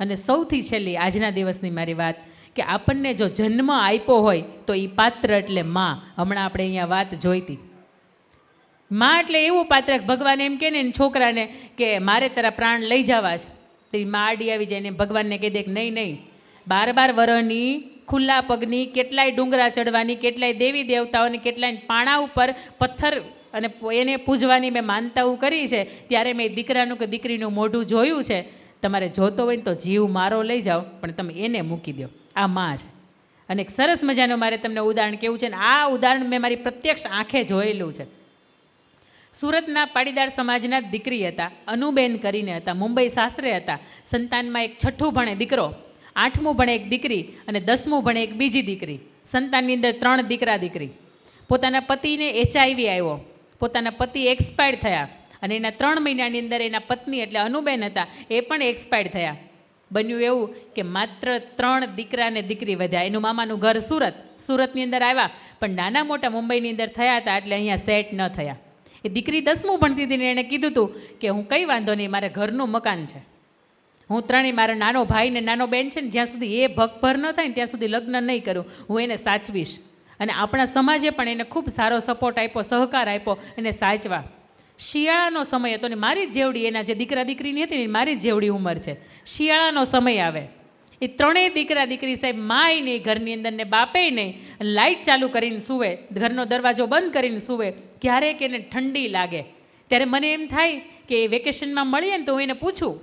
અને સૌથી છેલ્લી આજના દિવસની મારી વાત કે આપણને જો જન્મ આપ્યો હોય તો એ પાત્ર એટલે માં. હમણાં આપણે અહીંયા વાત જોઈતી માં એટલે એવું પાત્ર ભગવાન એમ કહે ને છોકરાને કે મારે તારા પ્રાણ લઈ જવા છે. તો એ માં આડી આવી જાય ને ભગવાનને કહી દે કે નહીં નહીં. બાર બાર વરની ખુલ્લા પગની કેટલાય ડુંગરા ચડવાની, કેટલાય દેવી દેવતાઓની કેટલાય પાણા ઉપર પથ્થર અને એને પૂજવાની મેં માનતાઓ કરી છે. ત્યારે મેં દીકરાનું કે દીકરીનું મોઢું જોયું છે. તમારે જોતો હોય ને તો જીવ મારો લઈ જાઓ, પણ તમે એને મૂકી દો. આ માં છે. અને એક સરસ મજાનું મારે તમને ઉદાહરણ કેવું છે ને, આ ઉદાહરણ મેં મારી પ્રત્યક્ષ આંખે જોયેલું છે. સુરતના પાટીદાર સમાજના દીકરી હતા, અનુબેન કરીને હતા, મુંબઈ સાસરે હતા. સંતાનમાં એક છઠ્ઠું ભણે દીકરો, આઠમું ભણે એક દીકરી અને દસમું ભણે એક બીજી દીકરી. સંતાનની અંદર ત્રણ દીકરા દીકરી. પોતાના પતિને એચઆઈવી આવ્યો. પોતાના પતિ એક્સપાયર્ડ થયા. અને એના ત્રણ મહિનાની અંદર એના પત્ની એટલે અનુબેન હતા, એ પણ એક્સપાયર્ડ થયા. બન્યું એવું કે માત્ર ત્રણ દીકરા અને દીકરી વધ્યા. એનું મામાનું ઘર સુરત, સુરતની અંદર આવ્યા, પણ નાના મોટા મુંબઈની અંદર થયા હતા એટલે અહીંયા સેટ ન થયા. એ દીકરી દસમું ભણતી હતી ને એણે કીધું હતું કે હું કંઈ વાંધો નહીં, મારે ઘરનું મકાન છે. હું ત્રણેય મારો નાનો ભાઈ ને નાનો બેન છે ને, જ્યાં સુધી એ ભગભર ન થાય ને, ત્યાં સુધી લગ્ન નહીં કરું. હું એને સાચવીશ. અને આપણા સમાજે પણ એને ખૂબ સારો સપોર્ટ આપ્યો, સહકાર આપ્યો, એને સાચવા. શિયાળાનો સમય હતો ને મારી જેવડી, એના જે દીકરા દીકરીની હતી ને મારી જેવડી ઉંમર છે. શિયાળાનો સમય આવે. એ ત્રણેય દીકરા દીકરી સાહેબ માય નહીં ઘરની અંદર ને બાપે નહીં લાઇટ ચાલુ કરીને સૂવે, ઘરનો દરવાજો બંધ કરીને સૂવે, ક્યારેક એને ઠંડી લાગે. ત્યારે મને એમ થાય કે એ વેકેશનમાં મળીએ ને તો હું એને પૂછું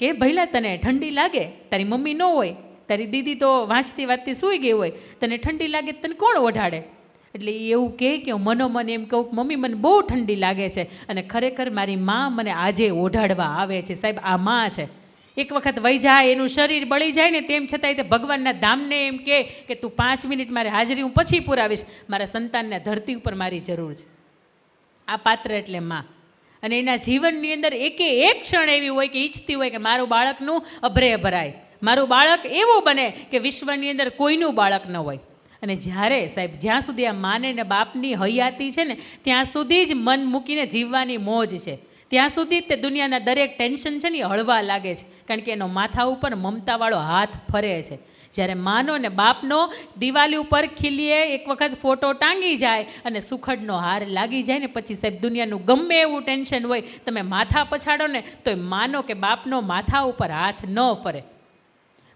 કે ભૈલા તને ઠંડી લાગે? તારી મમ્મી ન હોય. તારી દીદી તો વાંચતી વાંચતી સૂઈ ગઈ હોય. તને ઠંડી લાગે તને કોણ ઓઢાડે? એટલે એવું કહે કે હું મનોમન એમ કહું, મમ્મી, મને બહુ ઠંડી લાગે છે. અને ખરેખર મારી માં મને આજે ઓઢાડવા આવે છે. સાહેબ, આ માં છે. એક વખત વહી જાય, એનું શરીર બળી જાય ને તેમ છતાંય તે ભગવાનના ધામને એમ કહે કે, તું પાંચ મિનિટ મારે હાજરી, હું પછી પુરાવીશ. મારા સંતાનને ધરતી ઉપર મારી જરૂર છે. આ પાત્ર એટલે માં. અને એના જીવનની અંદર એકે એક ક્ષણ એવી હોય કે ઈચ્છતી હોય કે મારું બાળકનું અભરે ભરાય. મારું બાળક એવું બને કે વિશ્વની અંદર કોઈનું બાળક ન હોય. અને જ્યારે સાહેબ, જ્યાં સુધી આ માને ને બાપની હયાતી છે ને, ત્યાં સુધી જ મન મૂકીને જીવવાની મોજ છે. ત્યાં સુધી તે દુનિયાના દરેક ટેન્શન છે ને એ હળવા લાગે છે. કારણ કે એનો માથા ઉપર મમતાવાળો હાથ ફરે છે. જ્યારે માનો ને બાપનો દિવાલી ઉપર ખીલીએ, એક વખત ફોટો ટાંગી જાય અને સુખડનો હાર લાગી જાય ને, પછી સાહેબ, દુનિયાનું ગમે એવું ટેન્શન હોય, તમે માથા પછાડો ને તો માનો કે બાપનો માથા ઉપર હાથ ન ફરે.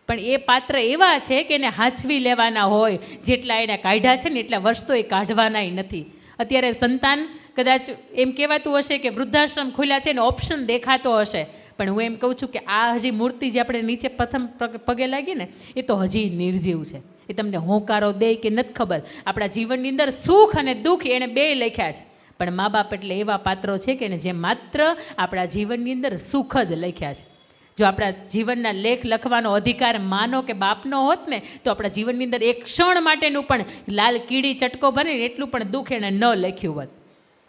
પણ એ પાત્ર એવા છે કે એને હાચવી લેવાના હોય, જેટલા એને કાઢ્યા છે ને એટલા વર્ષ તો એ કાઢવાનાય નથી. અત્યારે સંતાન કદાચ એમ કહેવાતું હશે કે વૃદ્ધાશ્રમ ખુલ્યા છે ને ઓપ્શન દેખાતો હશે, પણ હું એમ કહું છું કે આ હજી મૂર્તિ જે આપણે નીચે પ્રથમ પગ- લાગી ને, એ તો હજી નિર્જીવ છે. એ તમને હોંકારો દે કે નથી ખબર. આપણા જીવનની અંદર સુખ અને દુઃખ એણે બે લખ્યા છે. પણ મા બાપ એટલે એવા પાત્રો છે કે એને જે માત્ર આપણા જીવનની અંદર સુખ જ લખ્યા છે. જો આપણા જીવનના લેખ લખવાનો અધિકાર માનો કે બાપનો હોત ને, તો આપણા જીવનની અંદર એક ક્ષણ માટેનું પણ લાલ કીડી ચટકો ને એટલું પણ દુઃખ એણે ન લખ્યું હોત.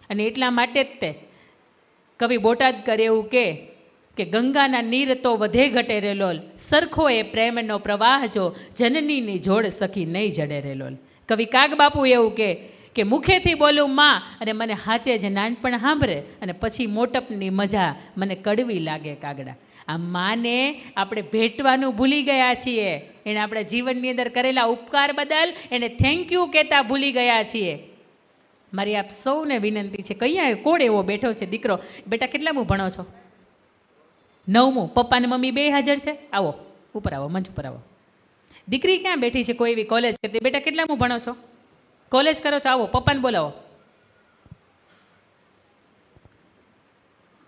અને એટલા માટે જ તે કવિ બોટાદ કરે એવું કે કે ગંગાના નીર તો વધે ઘટે રે સરખો એ પ્રેમનો પ્રવાહ જો જનનીની જોડ સખી નહીં જડે રે કવિ કાગબાપુ એવું કે કે મુખેથી બોલું માં અને મને હાચે જ નાનપણ સાંભળે અને પછી મોટપની મજા મને કડવી લાગે કાગડા. આ માને આપણે ભેટવાનું ભૂલી ગયા છીએ. એણે આપણા જીવનની અંદર કરેલા ઉપકાર બદલ એને થેન્ક યુ કહેતા ભૂલી ગયા છીએ. મારી આપ સૌને વિનંતી છે કયા કોણ એવો બેઠો છે દીકરો? બેટા કેટલામું ભણો છો? નવમું. પપ્પા ને મમ્મી બે હાજર છે? આવો. ઉપર આવો, મંચ ઉપર આવો. દીકરી ક્યાં બેઠી છે? કોઈ એવી કોલેજ કરતી બેટા કેટલામું ભણો છો? કોલેજ કરો છો? આવો, પપ્પાને બોલાવો.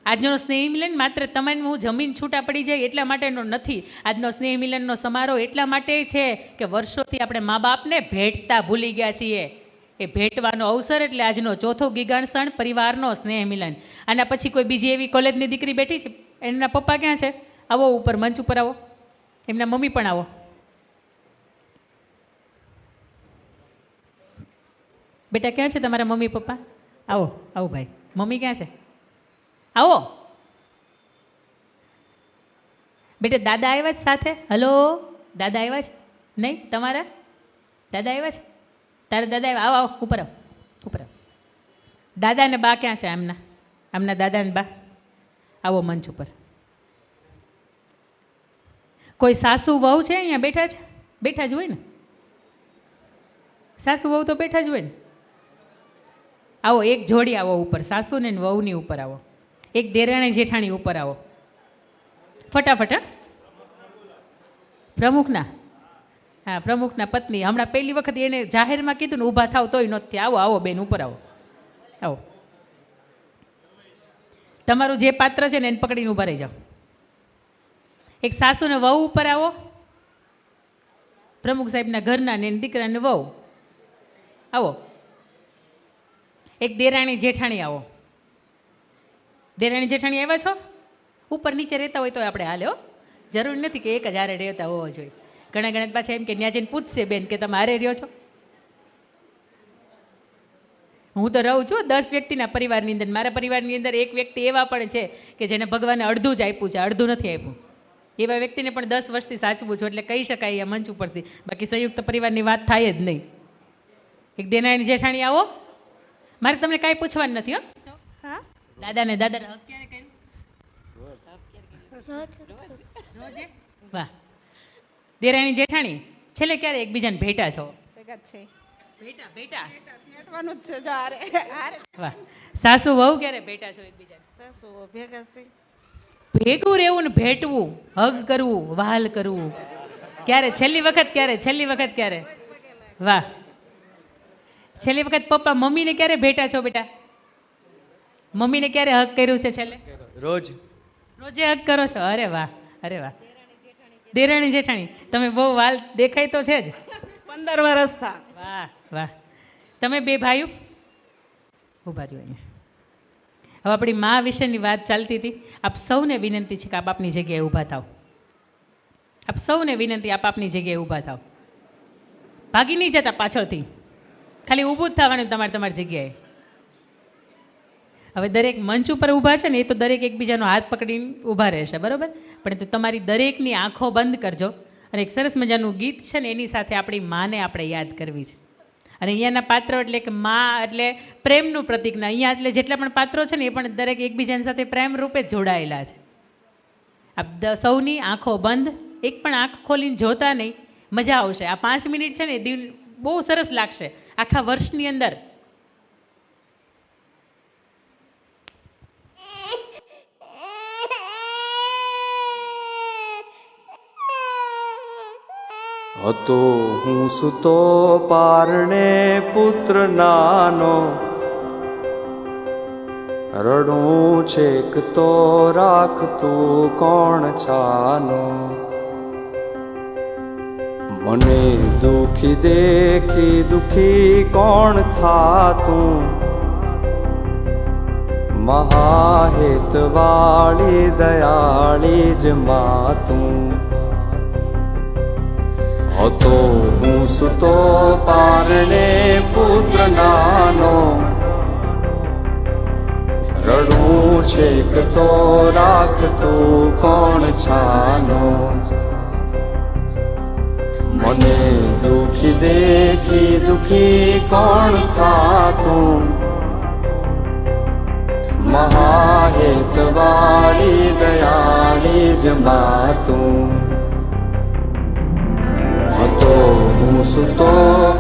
આજનો સ્નેહ મિલન માત્ર તમને હું જમીન છૂટા પડી જાય એટલા માટેનો નથી. આજનો સ્નેહ મિલનનો સમારોહ એટલા માટે છે કે વર્ષોથી આપણે મા બાપને ભેટતા ભૂલી ગયા છીએ. એ ભેટવાનો અવસર એટલે આજનો ચોથો ગીગાણસણ પરિવારનો સ્નેહ મિલન. આના પછી કોઈ બીજી એવી કોલેજની દીકરી બેઠી છે? એમના પપ્પા ક્યાં છે? આવો, ઉપર મંચ ઉપર આવો. એમના મમ્મી પણ આવો. બેટા, ક્યાં છે તમારા મમ્મી, પપ્પા? આવો આવો ભાઈ. મમ્મી ક્યાં છે? આવો. બેટા, દાદા આવ્યા છે સાથે? હલો? દાદા આવ્યા છે? નહીં? તમારા? દાદા આવ્યા છે? તારા દાદા આવ્યા? આવો આવો, ઉપર આવો ઉપર આવો. દાદા ને બા ક્યાં છે એમના એમના દાદા ને બા? આવો મંચ ઉપર. કોઈ સાસુ, વહુ છે અહીંયા? બેઠા છે? બેઠા જ હોય ને? સાસુ, વહુ તો બેઠા જ હોય ને? આવો, એક જોડી આવો ઉપર સાસુ ને વહુની ઉપર આવો. એક દેરાણે જેઠાણી ઉપર આવો. ફટાફટ પ્રમુખના? હા, પ્રમુખના પત્ની. હમણાં પહેલી વખત એને જાહેરમાં કીધું ને ઊભા થાવ તોય નથી. આવો આવો બેન, ઉપર આવો. આવો. તમારું જે પાત્ર છે ને એને પકડીને ઊભા રહી જાઓ. એક સાસુને વહુ ઉપર આવો. પ્રમુખ સાહેબના ઘરના ને દીકરાને વહુ. આવો. એક દેરાણી જેઠાણી આવો. દેરાણી જેઠાણી આવ્યા છો? ઉપર નીચે રહેતા હોય તો આપણે હાલે હો. જરૂર નથી કે એક જ હારે રહેતા હોવો જોઈએ. ઘણા ઘણા પાછા એમ કે ત્યાં જઈને પૂછશે બેન કે તમે હારે રહ્યો છો? હું તો રહું છું દસ વ્યક્તિના પરિવારની અંદર. મારા પરિવારની અંદર એક વ્યક્તિ એવા પણ છે કે જેને ભગવાને અડધું જ આપ્યું છે, અડધું નથી આપ્યું. એવા વ્યક્તિને પણ દસ વર્ષથી સાચવું છું એટલે કહી શકાય આ મંચ ઉપરથી. બાકી સંયુક્ત પરિવારની વાત થાય જ નહીં. એક દેનાયની જેઠાણી આવો. મારે તમને કાંઈ પૂછવાનું નથી હો. હા? દાદાને કર્યું? વાહ. દેરાણી જેઠાણી છેલ્લે ક્યારે એકબીજાને ભેટા છો? ભેટા જ છે વાહ. સાસુ વહુ ક્યારે ભેટા છો એકબીજાને? સાસુ ભેગા છે. ભેગું રહેવું ને ભેટવું હગ કરવું વહાલ કરવું. ક્યારે? છેલ્લી વખત ક્યારે? છેલ્લી વખત ક્યારે? વાહ. છેલ્લી વખત પપ્પા મમ્મીને ક્યારે ભેટા છો બેટા? મમ્મીને ક્યારે હક કર્યું છે છેલ્લે? રોજ. રોજે હક કરો છો? અરે વાહ અરે વાહ. દેરાણી જેઠાણી તમે બહુ વાલ દેખાય તો છે જ. પંદર વર્ષ થા. વાહ વાહ. તમે બે ભાઈઓ? ઊભા રહ્યો અહીંયા. હવે આપણી મા વિશેની વાત ચાલતી હતી. આપ સૌને વિનંતી છે કે આપ આપની જગ્યાએ ઊભા થાવ. આપ સૌને વિનંતી આપ આપની જગ્યાએ ઊભા થાવ. ભાગી નહીં જતા પાછળથી. ખાલી ઊભું જ થવાનું તમારે તમારી જગ્યાએ. હવે દરેક મંચ ઉપર ઊભા છે ને, એ તો દરેક એકબીજાનો હાથ પકડીને ઊભા રહેશે, બરોબર? પણ તો તમારી દરેકની આંખો બંધ કરજો. અને એક સરસ મજાનું ગીત છે ને, એની સાથે આપણી માને આપણે યાદ કરવી છે. અને અહીંયાના પાત્રો એટલે કે મા એટલે પ્રેમનું પ્રતિક ને, અહીંયા એટલે જેટલા પણ પાત્રો છે ને, એ પણ દરેક એકબીજાની સાથે પ્રેમ રૂપે જોડાયેલા છે. આપ સૌની આંખો બંધ, એક પણ આંખ ખોલીને જોતા નહીં, મજા આવશે. આ પાંચ મિનિટ છે ને, એ દિલ બહુ સરસ લાગશે. આખા વર્ષની અંદર? હતો હું સુતો પારણે પુત્ર નાનો. રડું છેક તો રાખતું કોણ છાનો. મને દુખી દેખી દુખી કોણ થાતું? મહાહેતવાળી દયાળી જ માતું. હતો હું સુતો પારણે પુત્ર નાનો. રડું છેક તો રાખતું કોણ છાનો? મને દુખી દેખી દુખી કોણ થાતું મહાહેતવાળી દયાળી જ માતું હતો હું સુતો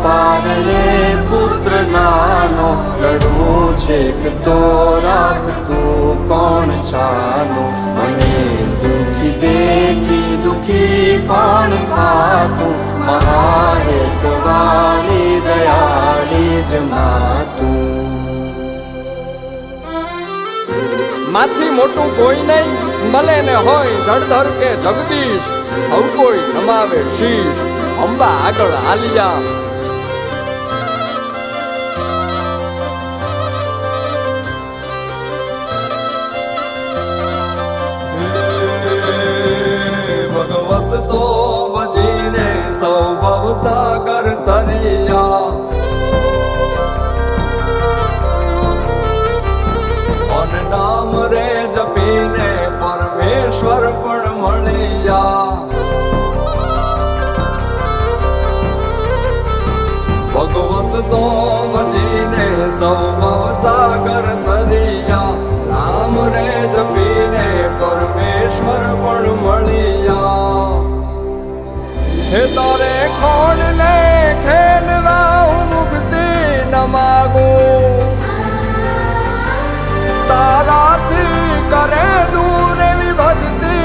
પારણે પુત્ર નાનો રડું છે તો માથી મોટું કોઈ નહીં, મળે ને હોય જળધર કે જગદીશ, સૌ કોઈ નમાવે શીશ. અંબા આગળ આલિયા ભગવત તો ભજીને સૌ ભવસાગર તરિયા નામ રે જપીને પરમેશ્વર પણ મળ્યા. હે તારે ખોડ ને ખેલવા હું મુક્તિ ન માગું. તારાથી કરે દૂર ભક્તિ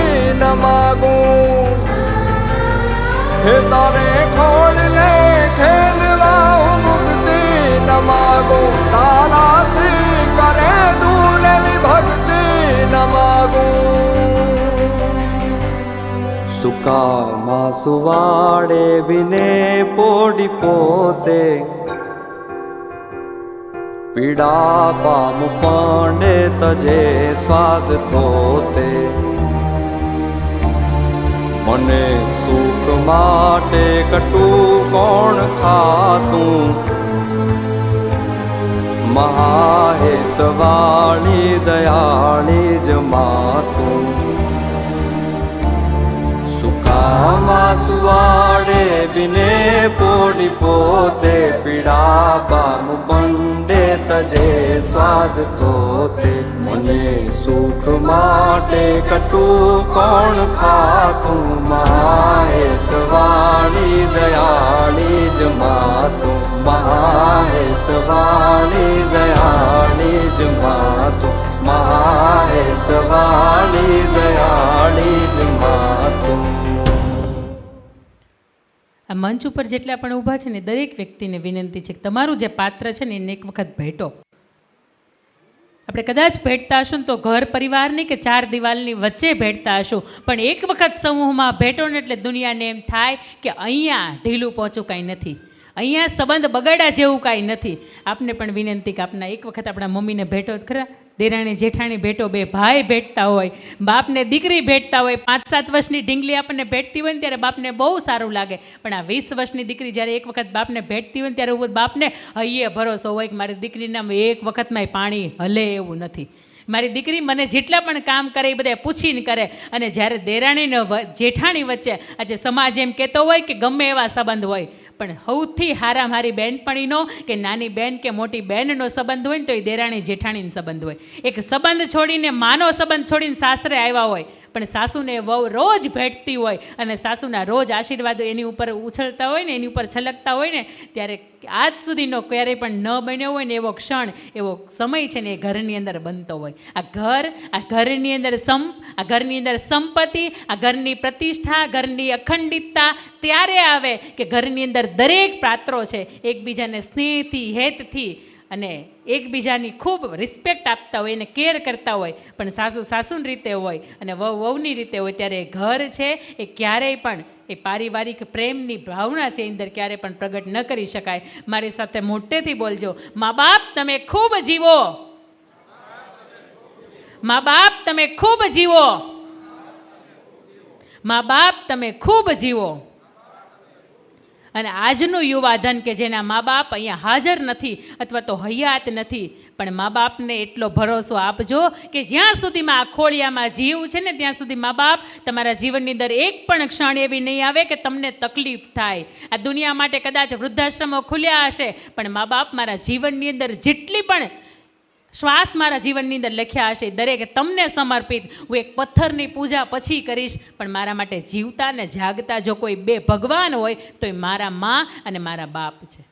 સુકામાં સુવાડે વિને પોડી પોતે. પીડા પામ પાંડે તજે સ્વાદ તોતે. મને સુખ માટે કટું કોણ ખાતું? મહાહેતવાળી દયાળી જ માતું. સુવાડે વિને પોડી પોતે પીડા પામુ પંડે તજે સ્વાદ તોતે મને સુખ માટે કટું કોણ ખાતું મહાહેતવાળી દયાળી જ માતું વાણી દયાળી જ માતું મહાહેતવાળી દયાળી જ માતું આ મંચ ઉપર જેટલા પણ ઊભા છે ને, દરેક વ્યક્તિને વિનંતી છે કે તમારું જે પાત્ર છે ને, એને એક વખત ભેટો. આપણે કદાચ ભેટતા હશું ને તો ઘર પરિવારની કે ચાર દિવાલની વચ્ચે ભેટતા હશું, પણ એક વખત સમૂહમાં ભેટો ને એટલે દુનિયાને એમ થાય કે અહીંયા ઢીલું પહોંચું કાંઈ નથી. અહીંયા સંબંધ બગાડ્યા જેવું કાંઈ નથી. આપને પણ વિનંતી કે આપના એક વખત આપણા મમ્મીને ભેટો ખરા. દેરાણી જેઠાણી ભેટો બે ભાઈ ભેટતા હોય, બાપને દીકરી ભેટતા હોય પાંચ સાત વર્ષની ઢીંગલી આપણને ભેટતી હોય ને ત્યારે બાપને બહુ સારું લાગે. પણ આ વીસ વર્ષની દીકરી જ્યારે એક વખત બાપને ભેટતી હોય ને ત્યારે બાપને હૈયે ભરોસો હોય કે મારી દીકરીના એક વખતમાં પાણી હલે એવું નથી. મારી દીકરી મને જેટલા પણ કામ કરે એ બધા પૂછીને કરે. અને જ્યારે દેરાણીને જેઠાણી વચ્ચે આજે સમાજ એમ કહેતો હોય કે ગમે એવા સંબંધ હોય પણ સૌથી હારા મારી બહેનપણીનો કે નાની બહેન કે મોટી બહેનનો સંબંધ હોય ને તો એ દેરાણી જેઠાણીનો સંબંધ હોય. એક સંબંધ છોડીને માનો સંબંધ છોડીને સાસરે આવ્યા હોય પણ સાસુને વહુ રોજ ભેટતી હોય અને સાસુના રોજ આશીર્વાદો એની ઉપર ઉછળતા હોય ને, એની ઉપર છલકતા હોય ને, ત્યારે આજ સુધીનો ક્યારેય પણ ન બન્યો હોય ને, એવો ક્ષણ, એવો સમય છે ને એ ઘરની અંદર બનતો હોય. આ ઘર, આ ઘરની અંદર સમ આ ઘરની અંદર સંપત્તિ, આ ઘરની પ્રતિષ્ઠા, ઘરની અખંડિતતા ત્યારે આવે કે ઘરની અંદર દરેક પાત્રો છે, એકબીજાને સ્નેહથી, હેતથી અને એકબીજાની ખૂબ રિસ્પેક્ટ આપતા હોય એને કેર કરતા હોય. પણ સાસુ સાસુની રીતે હોય અને વહુ વહુની રીતે હોય ત્યારે ઘર છે, એ ક્યારેય પણ, એ પારિવારિક પ્રેમની ભાવના છે અંદર ક્યારેય પણ પ્રગટ ન કરી શકાય. મારી સાથે મોટેથી બોલજો, મા બાપ, તમે ખૂબ જીવો. મા બાપ, તમે ખૂબ જીવો. મા બાપ, તમે ખૂબ જીવો. અને આજનું યુવાધન કે જેના મા બાપ અહીંયા હાજર નથી અથવા તો હયાત નથી, પણ મા બાપને એટલો ભરોસો આપજો કે જ્યાં સુધીમાં આ ખોળિયામાં જીવ છે ને ત્યાં સુધી મા બાપ તમારા જીવનની અંદર એક પણ ક્ષણ એવી નહીં આવે કે તમને તકલીફ થાય. આ દુનિયા માટે કદાચ વૃદ્ધાશ્રમો ખુલ્યા હશે, પણ મા બાપ મારા જીવનની અંદર જેટલી પણ શ્વાસ મારા જીવનની અંદર લખ્યા હશે, દરેક તમને સમર્પિત, હું એક પથ્થરની પૂજા પછી કરીશ. પણ મારા માટે જીવતા ને જાગતા જો કોઈ બે ભગવાન હોય, તો એ મારા મા અને મારા બાપ છે.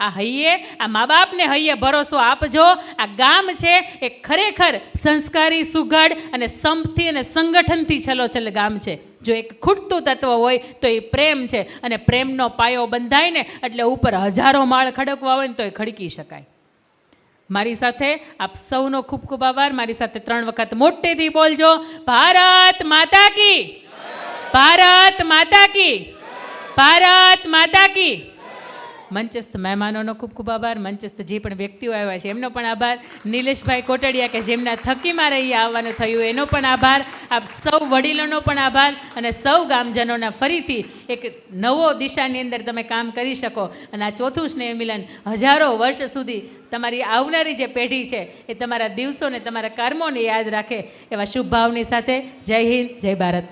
આ હૈયે, આ મા બાપને હૈયે ભરોસો આપજો. આ ગામ છે, એ ખરેખર સંસ્કારી, સુઘડ અને સંપથી અને સંગઠનથી છલોછલ ગામ છે. જો એક ખૂટતું તત્વ હોય, તો એ પ્રેમ છે. અને પ્રેમનો પાયો બંધાય ને એટલે ઉપર હજારો માળ ખડકવા હોય ને તો એ ખડકી શકાય. મારી સાથે આપ સૌનો ખૂબ ખૂબ આભાર. મારી સાથે ત્રણ વખત મોટેથી બોલજો. ભારત માતા કી. ભારત માતા કી. ભારત માતા કી. મંચસ્થ મહેમાનોનો ખૂબ ખૂબ આભાર. મંચસ્થ જે પણ વ્યક્તિઓ આવ્યા છે, એમનો પણ આભાર. નિલેશભાઈ કોટડિયા કે જેમના થકીમાં રહી આવવાનું થયું, એનો પણ આભાર. આપ સૌ વડીલોનો પણ આભાર અને સૌ ગામજનોના ફરીથી એક નવો દિશાની અંદર તમે કામ કરી શકો. અને આ ચોથું સ્નેહ મિલન હજારો વર્ષ સુધી તમારી આવનારી જે પેઢી છે એ તમારા દિવસોને, તમારા કર્મોને યાદ રાખે એવા શુભ ભાવની સાથે જય હિન્દ, જય ભારત.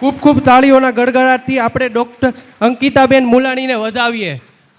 ખૂબ ખૂબ તાળીઓના ગડગડાટથી આપણે ડૉક્ટર અંકિતાબેન મુલાણીને વધાવીએ.